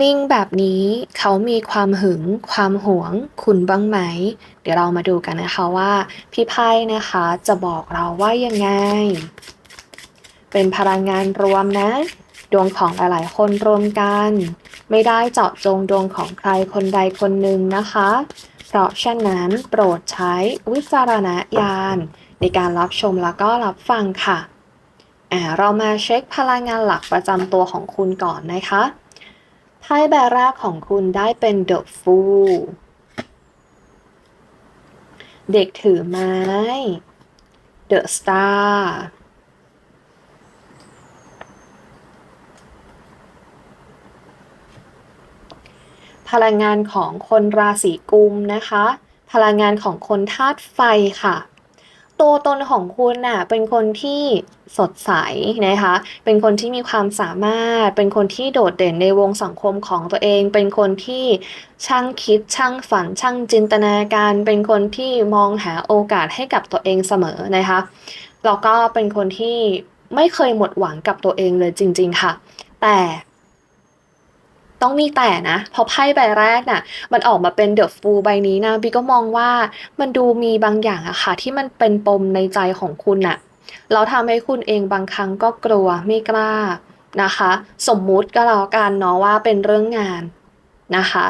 นิ่งแบบนี้เขามีความหึง ความหวง คุณบ้างไหม เดี๋ยวเรามาดูกันนะคะว่าพี่ไพ่นะคะจะบอกเราว่ายังไง เป็นพลังงานรวมนะ ดวงของหลายๆ คนรวมกัน ไม่ได้เจาะจงดวงของใครคนใดคนหนึ่งนะคะ เพราะฉะนั้นโปรดใช้วิจารณญาณในการรับชมแล้วก็รับฟังค่ะอ่าเรามาเช็คพลังงานหลักประจำตัวของคุณก่อนนะคะ ไพ่ใบแรกของคุณได้เป็น The Fool เด็กถือไม้ The Star พลังงานของคนราศีกุมนะคะ พลังงานของคนธาตุไฟค่ะ ตัวตนของคุณน่ะเป็นคนที่สดใสนะคะ เป็นคนที่มีความสามารถ เป็นคนที่โดดเด่นในวงสังคมของตัวเอง เป็นคนที่ช่างคิด ช่างฝัน ช่างจินตนาการ เป็นคนที่มองหาโอกาสให้กับตัวเองเสมอนะคะ แล้วก็เป็นคนที่ไม่เคยหมดหวังกับตัวเองเลยจริง ๆ ค่ะ แต่ ต้องมีแต่นะเพราะไพ่ใบแรกน่ะ มันออกมาเป็นเดอะฟูลใบนี้นะบีก็มองว่ามันดูมีบางอย่างอะค่ะ ที่มันเป็นปมในใจของคุณน่ะเราทำให้คุณเองบางครั้งก็กลัวไม่กล้านะคะ สมมุติก็แล้วกันเนาะว่าเป็นเรื่องงานนะคะ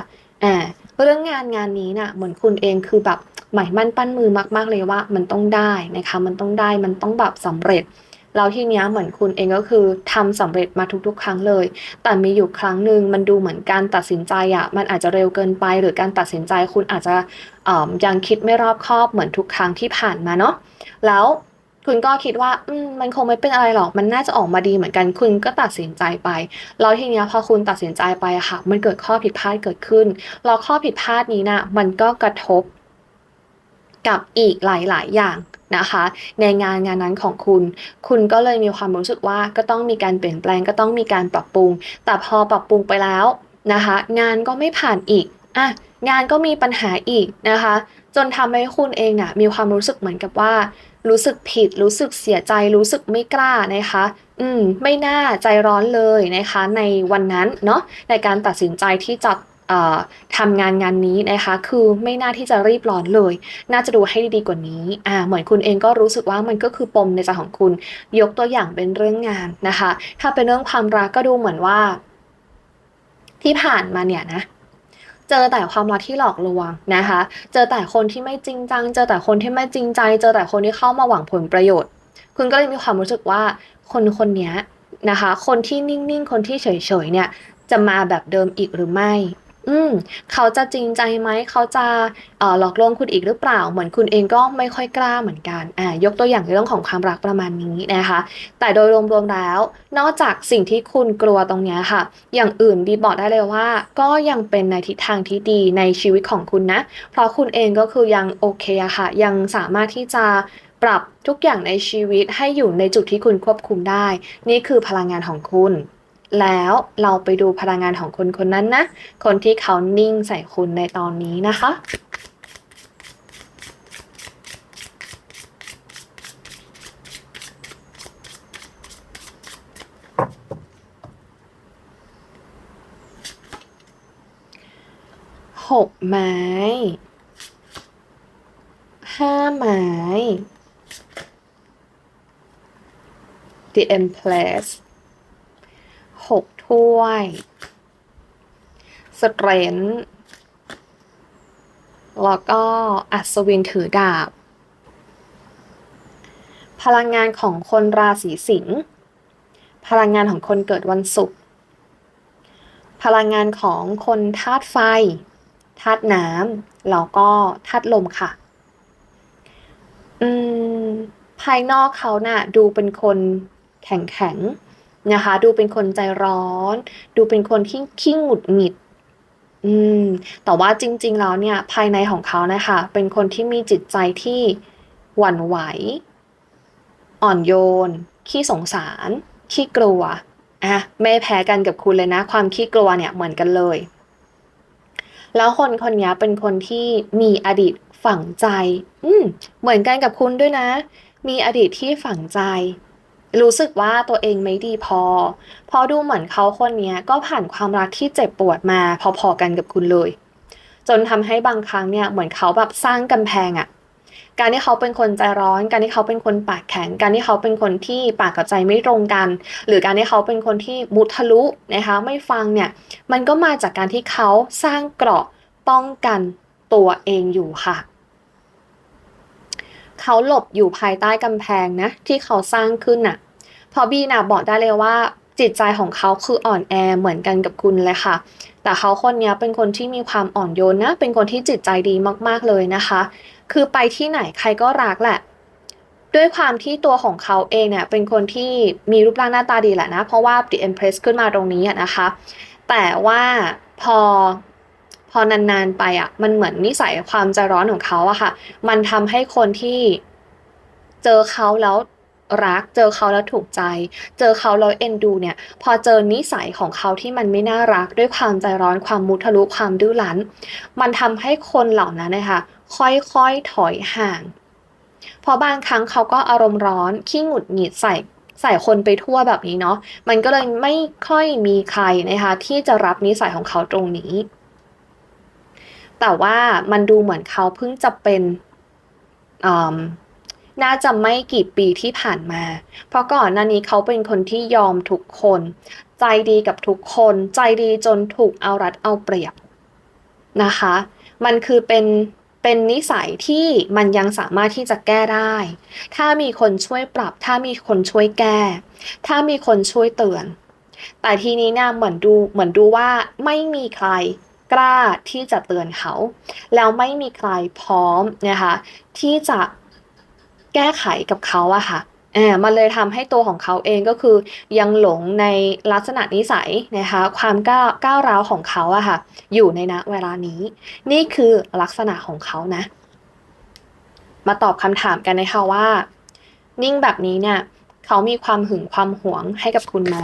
อ่าเรื่องงานงานนี้น่ะเหมือนคุณเองคือแบบหมายมั่นปั้นมือมาก ๆเลยว่า มันต้องได้นะคะ มันต้องได้มันต้องแบบสำเร็จ แล้วทีเนี้ยเหมือนคุณเองก็คือทำสำเร็จมาทุกๆ ครั้งเลย แต่มีอยู่ครั้งหนึ่งมันดูเหมือนการตัดสินใจอะมันอาจจะเร็วเกินไป หรือการตัดสินใจคุณอาจจะยังคิดไม่รอบคอบเหมือนทุกครั้งที่ผ่านมาเนาะแล้วคุณก็คิดว่ามมันคงไม่เป็นอะไรหรอก มันน่าจะออกมาดีเหมือนกัน คุณก็ตัดสินใจไป แล้วทีนี้พอคุณตัดสินใจไปอะค่ะ มันเกิดข้อผิดพลาดเกิดขึ้น แล้วข้อผิดพลาดนี้นะมันก็กระทบกับอีกหลาย ๆ อย่าง นะคะ ในงานงานนั้นของคุณ คุณก็เลยมีความรู้สึกว่าก็ต้องมีการเปลี่ยนแปลงก็ต้องมีการปรับปรุง แต่พอปรับปรุงไปแล้วนะคะ งานก็ไม่ผ่านอีกอะงานก็มีปัญหาอีกนะคะ จนทำให้คุณเองน่ะมีความรู้สึกเหมือนกับว่า รู้สึกผิด รู้สึกเสียใจรู้สึกไม่กล้านะคะ อืมไม่น่าใจร้อนเลยนะคะ ในวันนั้นเนาะในการตัดสินใจที่จะ ทำงานงานนี้นะคะ คือไม่น่าที่จะรีบร้อนเลย น่าจะดูให้ดีๆกว่านี้อ่าเหมือนคุณเองก็รู้สึกว่ามันก็คือปมในใจของคุณ ยกตัวอย่างเป็นเรื่องงานนะคะ ถ้าเป็นเรื่องความรักก็ดูเหมือนว่า ที่ผ่านมาเนี่ยนะเจอแต่ความรักที่หลอกลวงนะคะ เจอแต่คนที่ไม่จริงจัง เจอแต่คนที่ไม่จริงใจ เจอแต่คนที่เข้ามาหวังผลประโยชน์ คุณก็เลยมีความรู้สึกว่าคนคนนี้นะคะ คนที่นิ่งๆ คนที่เฉยๆเนี่ย จะมาแบบเดิมอีกหรือไม่ อืม เขาจะจริงใจไหม เขาจะ เอ่อ หลอกลวงคุณอีกหรือเปล่า เหมือนคุณเองก็ไม่ค่อยกล้าเหมือนกัน อ่า ยกตัวอย่างในเรื่องของความรักประมาณนี้นะคะ แต่โดยรวม ๆ แล้ว นอกจากสิ่งที่คุณกลัวตรงนี้ค่ะ อย่างอื่นบีบอกได้เลยว่า ก็ยังเป็นในทิศทางที่ดีในชีวิตของคุณนะ เพราะคุณเองก็คือยังโอเคอะค่ะ ยังสามารถที่จะปรับทุกอย่างในชีวิตให้อยู่ในจุดที่คุณควบคุมได้ นี่คือพลังงานของคุณ แล้วเราไปดูพลังงานของคนคนนั้นนะ คนที่เขานิ่งใส่คุณในตอนนี้นะคะหกไม้ห้าไม้ The Empress ล้วยสเตรนแล้วก็อัศวินถือดาบ พลังงานของคนราศีสิงห์พลังงานของคนเกิดวันศุกร์พลังงานของคนธาตุไฟธาตุน้ำแล้วก็ธาตุลมค่ะ อืม ภายนอกเขาน่ะ ดูเป็นคนแข็งแข็ง นะคะ ดูเป็นคนใจร้อน ดูเป็นคนที่ขี้หงุดหงิด อืม แต่ว่าจริง ๆ แล้วเนี่ย ภายในของเขานะคะ เป็นคนที่มีจิตใจที่หวั่นไหว อ่อนโยน ขี้สงสาร ขี้กลัวอะไม่แพ้กันกับคุณเลยนะ ความขี้กลัวเนี่ยเหมือนกันเลย แล้วคนคนนี้เป็นคนที่มีอดีตฝังใจ อืม เหมือนกันกับคุณด้วยนะ มีอดีตที่ฝังใจ รู้สึกว่าตัวเองไม่ดีพอเพราะดูเหมือนเขาคนนี้ก็ผ่านความรักที่เจ็บปวดมาพอๆกันกับคุณเลย จนทำให้บางครั้งเนี่ยเหมือนเขาแบบสร้างกำแพงอะการที่เขาเป็นคนใจร้อน การที่เขาเป็นคนปากแข็ง การที่เขาเป็นคนที่ปากกับใจไม่ตรงกัน หรือการที่เขาเป็นคนที่มุทะลุนะคะไม่ฟังเนี่ยมันก็มาจากการที่เขาสร้างเกราะป้องกันตัวเองอยู่ค่ะ เขาหลบอยู่ภายใต้กำแพงนะ ที่เขาสร้างขึ้นน่ะ พอบีน่ะบอกได้เลยว่าจิตใจของเขาคืออ่อนแอเหมือนกันกับคุณเลยค่ะ แต่เขาคนนี้เป็นคนที่มีความอ่อนโยนนะ เป็นคนที่จิตใจดีมากๆเลยนะคะ คือไปที่ไหนใครก็รักแหละ ด้วยความที่ตัวของเขาเองเนี่ยเป็นคนที่มีรูปร่างหน้าตาดีแหละนะ เพราะว่า The Empress ขึ้นมาตรงนี้นะคะ แต่ว่าพอ พอนานๆไปอะ มันเหมือนนิสัยความใจร้อนของเขาอะค่ะ มันทำให้คนที่เจอเขาแล้วรัก เจอเขาแล้วถูกใจ เจอเขาแล้วเอ็นดูเนี่ย พอเจอนิสัยของเขาที่มันไม่น่ารักด้วยความใจร้อนความมุทะลุความดื้อรั้น มันทำให้คนเหล่านั้นนะคะค่อยๆถอยห่างเพราะบางครั้งเขาก็อารมณ์ร้อนขี้หงุดหงิดใส่ใส่คนไปทั่วแบบนี้เนาะ มันก็เลยไม่ค่อยมีใครนะคะที่จะรับนิสัยของเขาตรงนี้ แต่ว่ามันดูเหมือนเขาเพิ่งจะเป็นน่าจะไม่กี่ปีที่ผ่านมา เพราะก่อนหน้านี้เขาเป็นคนที่ยอมทุกคน ใจดีกับทุกคน ใจดีจนถูกเอารัดเอาเปรียบนะคะ มันคือเป็นเป็นนิสัยที่มันยังสามารถที่จะแก้ได้ ถ้ามีคนช่วยปรับ ถ้ามีคนช่วยแก้ ถ้ามีคนช่วยเตือน แต่ทีนี้เนี่ยเหมือนดูเหมือนดูว่าไม่มีใคร กล้าที่จะเตือนเขา แล้วไม่มีใครพร้อมนะคะที่จะแก้ไขกับเขาอะค่ะเออมันเลยทำให้ตัวของเขาเองก็คือยังหลงในลักษณะนิสัยนะคะความก้าวก้าวร้าวของเขาอะค่ะอยู่ในณเวลานี้ นี่คือลักษณะของเขานะ มาตอบคำถามกันนะคะว่า นิ่งแบบนี้เนี่ยเขามีความหึงความหวงให้กับคุณไหม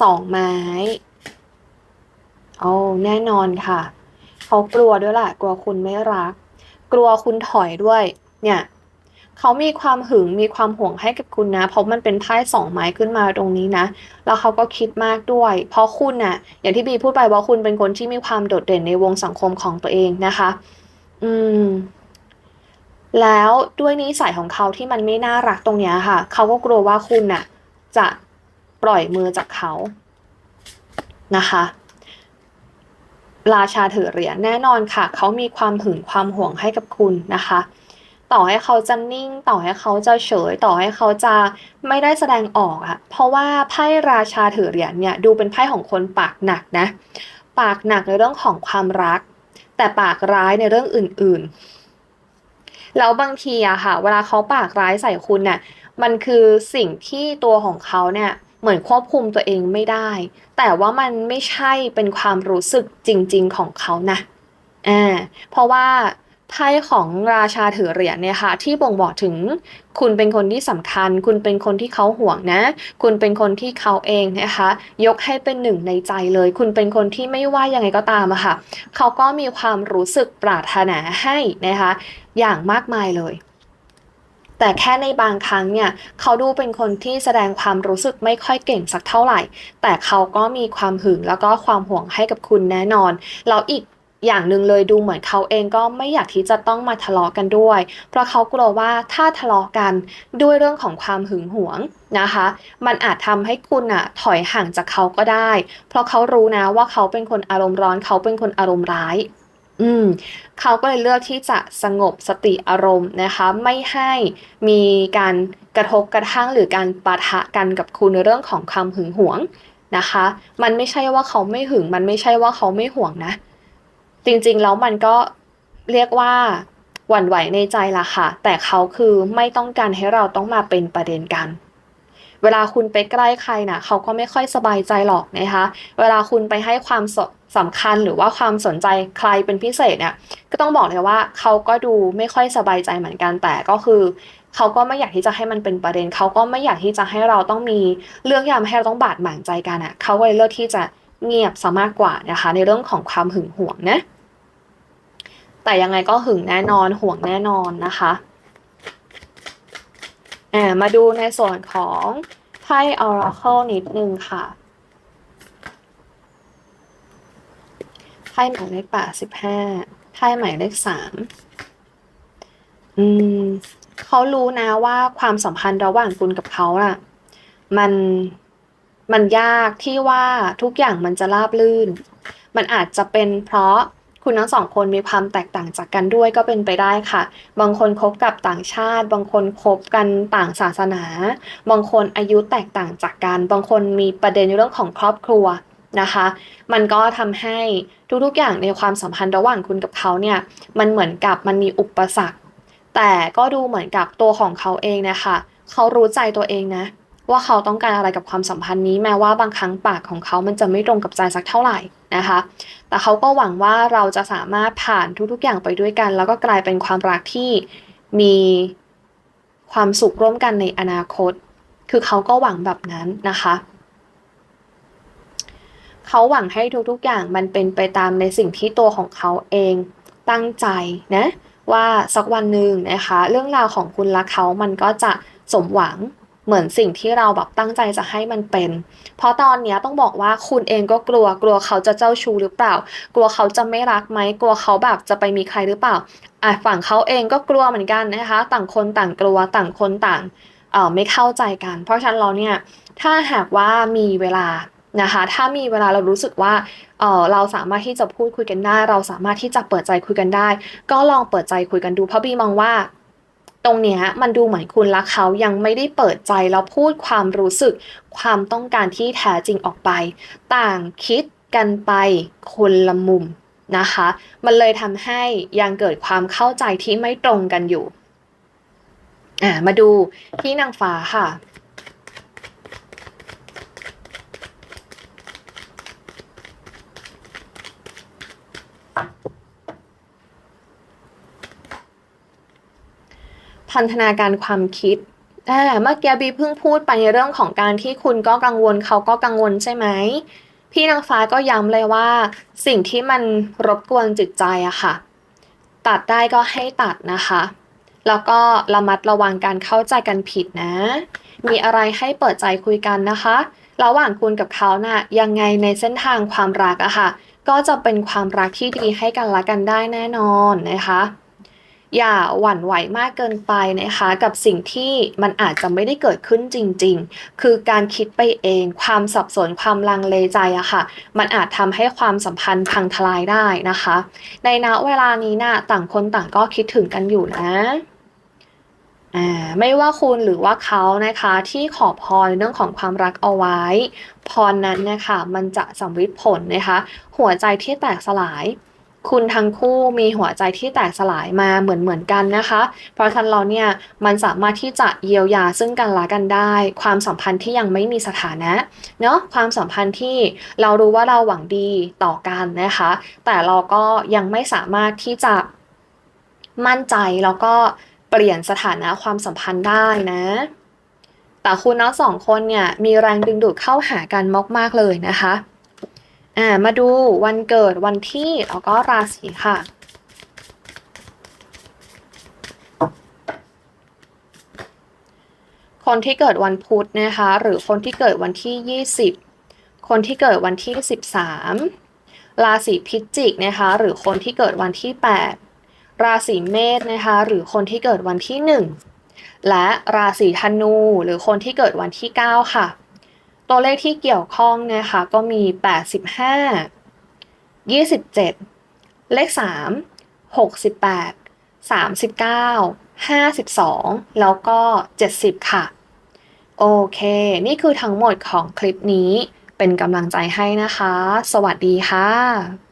สองไม้ โอ้แน่นอนค่ะ เขากลัวด้วยแหละกลัวคุณไม่รัก กลัวคุณถอยด้วย เนี่ยเขามีความหึงมีความห่วงให้กับคุณนะ เพราะมันเป็นไพ่สองไม้ขึ้นมาตรงนี้นะ แล้วเขาก็คิดมากด้วย เพราะคุณนะ่ะ อย่างที่บีพูดไปว่าคุณเป็นคนที่มีความโดดเด่นในวงสังคมของตัวเองนะคะ อืม แล้วด้วยนิสัยของเขาที่มันไม่น่ารักตรงนี้ค่ะ เขาก็กลัวว่าคุณน่ะ จะ ปล่อยมือจากเขานะคะ ราชาถือเหรียญแน่นอนค่ะ เขามีความหึงความห่วงให้กับคุณนะคะ ต่อให้เขาจะนิ่ง ต่อให้เขาจะเฉย ต่อให้เขาจะไม่ได้แสดงออกอะเพราะว่าไพ่ราชาถือเหรียญเนี่ยดูเป็นไพ่ของคนปากหนักนะ ปากหนักในเรื่องของความรัก แต่ปากร้ายในเรื่องอื่น ๆ แล้วบางทีอะค่ะ เวลาเขาปากร้ายใส่คุณเนี่ยมันคือสิ่งที่ตัวของเขาเนี่ย เหมือนควบคุมตัวเองไม่ได้ แต่ว่ามันไม่ใช่เป็นความรู้สึกจริง ๆ ของเขานะอ่าเพราะว่าไพ่ของราชาถือเหรียญเนี่ยค่ะที่บ่งบอกถึงคุณเป็นคนที่สำคัญ คุณเป็นคนที่เขาห่วงนะ คุณเป็นคนที่เขาเองนะคะ ยกให้เป็นหนึ่งในใจเลย คุณเป็นคนที่ไม่ว่ายังไงก็ตามอะค่ะ เขาก็มีความรู้สึกปรารถนาให้นะคะ อย่างมากมายเลย แต่แค่ในบางครั้งเนี่ยเขาดูเป็นคนที่แสดงความรู้สึกไม่ค่อยเก่งสักเท่าไหร่ แต่เขาก็มีความหึงแล้วก็ความห่วงให้กับคุณแน่นอนแล้วอีกอย่างหนึ่งเลยดูเหมือนเขาเองก็ไม่อยากที่จะต้องมาทะเลาะกันด้วย เพราะเขากลัวว่าถ้าทะเลาะกันด้วยเรื่องของความหึงหวงนะคะ มันอาจทำให้คุณอะถอยห่างจากเขาก็ได้ เพราะเขารู้นะว่าเขาเป็นคนอารมณ์ร้อนเขาเป็นคนอารมณ์ร้าย อืมเขาก็เลยเลือกที่จะสงบสติอารมณ์นะคะ ไม่ให้มีการกระทบกระทั่งหรือการปะทะกันกับคุณในเรื่องของความหึงหวงนะคะ มันไม่ใช่ว่าเขาไม่หึง มันไม่ใช่ว่าเขาไม่ห่วงนะ จริงๆแล้วมันก็เรียกว่าหวั่นไหวในใจละค่ะ แต่เขาคือไม่ต้องการให้เราต้องมาเป็นประเด็นกัน เวลาคุณไปใกล้ใครนะเขาก็ไม่ค่อยสบายใจหรอกนะคะ เวลาคุณไปให้ความสำคัญหรือว่าความสนใจใครเป็นพิเศษเนี่ย ก็ต้องบอกเลยว่าเขาก็ดูไม่ค่อยสบายใจเหมือนกันแต่ก็คือเขาก็ไม่อยากที่จะให้มันเป็นประเด็น เขาก็ไม่อยากที่จะให้เราต้องมีเรื่องยามให้เราต้องบาดหมางใจกันอะ่ะเขาเลยเลือกที่จะเงียบซะมากกว่านะคะ ในเรื่องของความหึงหวงนะแต่ยังไงก็หึงแน่นอนห่วงแน่นอนนะคะ อ่ามาดูในส่วนของไพ่ Oracle นิดนึงค่ะไพ่หมายเลขแปดสิบห้าไพ่หมายเลขสามอืมเขารู้นะว่าความสัมพันธ์ระหว่างคุณกับเขาอะมันมันยากที่ว่าทุกอย่างมันจะราบลื่น มันอาจจะเป็นเพราะ คุณทั้งสองคนมีความแตกต่างจากกันด้วยก็เป็นไปได้ค่ะ บางคนคบกับต่างชาติ บางคนคบกันต่างศาสนา บางคนอายุแตกต่างจากกัน บางคนมีประเด็นในเรื่องของครอบครัวนะคะ มันก็ทำให้ทุกๆอย่างในความสัมพันธ์ระหว่างคุณกับเขาเนี่ย มันเหมือนกับมันมีอุปสรรค แต่ก็ดูเหมือนกับตัวของเขาเองนะคะ เขารู้ใจตัวเองนะ ว่าเขาต้องการอะไรกับความสัมพันธ์นี้แม้ว่าบางครั้งปากของเขามันจะไม่ตรงกับใจสักเท่าไหร่นะคะ แต่เขาก็หวังว่าเราจะสามารถผ่านทุกๆอย่างไปด้วยกัน แล้วก็กลายเป็นความรักที่มีความสุขร่วมกันในอนาคต คือเขาก็หวังแบบนั้นนะคะ เขาหวังให้ทุกๆอย่างมันเป็นไปตามในสิ่งที่ตัวของเขาเองตั้งใจนะว่าสักวันหนึ่งนะคะ เรื่องราวของคุณและเขามันก็จะสมหวัง เหมือนสิ่งที่เราแบบตั้งใจจะให้มันเป็น เพราะตอนนี้ต้องบอกว่าคุณเองก็กลัว กลัวเขาจะเจ้าชู้หรือเปล่า กลัวเขาจะไม่รักไหม กลัวเขาแบบจะไปมีใครหรือเปล่าอะฝั่งเขาเองก็กลัวเหมือนกันนะคะ ต่างคนต่างกลัว ต่างคนต่างเอ่อไม่เข้าใจกัน เพราะฉะนั้นเราเนี่ย ถ้าหากว่ามีเวลานะคะ ถ้ามีเวลาเรารู้สึกว่าเออเราสามารถที่จะพูดคุยกันได้ เราสามารถที่จะเปิดใจคุยกันได้ ก็ลองเปิดใจคุยกันดู เพราะบีมองว่า ตรงเนี้ยมันดูเหมือนคุณและเขายังไม่ได้เปิดใจแล้วพูดความรู้สึก ความต้องการที่แท้จริงออกไป ต่างคิดกันไปคนละมุมนะคะ มันเลยทำให้ยังเกิดความเข้าใจที่ไม่ตรงกันอยู่อ่ามาดูที่นางฟ้าค่ะ พันธนาการความคิดอ่าเมื่อกี้บีเพิ่งพูดไปในเรื่องของการที่คุณก็กังวลเขาก็กังวลใช่ไหมพี่นางฟ้าก็ย้ำเลยว่า สิ่งที่มันรบกวนจิตใจอะค่ะ ตัดได้ก็ให้ตัดนะคะ แล้วก็ระมัดระวังการเข้าใจกันผิดนะ มีอะไรให้เปิดใจคุยกันนะคะ ระหว่างคุณกับเขานะ่ะยังไงในเส้นทางความรักอะค่ะ ก็จะเป็นความรักที่ดีให้กันละกันได้แน่นอนนะคะ อย่าหวั่นไหวมากเกินไปนะคะ กับสิ่งที่มันอาจจะไม่ได้เกิดขึ้นจริง ๆ คือการคิดไปเอง ความสับสนความลังเลใจอะค่ะ มันอาจทำให้ความสัมพันธ์พังทลายได้นะคะ ในณเวลานี้นะ่ะต่างคนต่างก็คิดถึงกันอยู่นะไม่ว่าคุณหรือว่าเขานะคะที่ขอพรเรื่องของความรักเอาไว้ พรนั้นนะคะมันจะสำเร็จผลนะคะ หัวใจที่แตกสลาย คุณทั้งคู่มีหัวใจที่แตกสลายมาเหมือนเหมือนกันนะคะ เพราะฉะนั้นเราเนี่ยมันสามารถที่จะเยียวยาซึ่งกันและกันได้ ความสัมพันธ์ที่ยังไม่มีสถานะเนาะความสัมพันธ์ที่เรารู้ว่าเราหวังดีต่อกันนะคะ แต่เราก็ยังไม่สามารถที่จะมั่นใจแล้วก็เปลี่ยนสถานะความสัมพันธ์ได้นะแต่คุณทั้งสองคนเนี่ยมีแรงดึงดูดเข้าหากันมากๆเลยนะคะ อ่ามาดูวันเกิดวันที่แล้วก็ราศีค่ะ คนที่เกิดวันพุธนะคะ หรือคนที่เกิดวันที่ 20 คนที่เกิดวันที่ 13 ราศีพิจิกนะคะ หรือคนที่เกิดวันที่ 8 ราศีเมษนะคะ หรือคนที่เกิดวันที่ 1 และราศีธนูหรือคนที่เกิดวันที่ 9 ค่ะ ตัวเลขที่เกี่ยวข้องนะคะก็มี 85 27 เลข 3 68 39 52 แล้วก็ 70 ค่ะ โอเค นี่คือทั้งหมดของคลิปนี้เป็นกำลังใจให้นะคะ สวัสดีค่ะ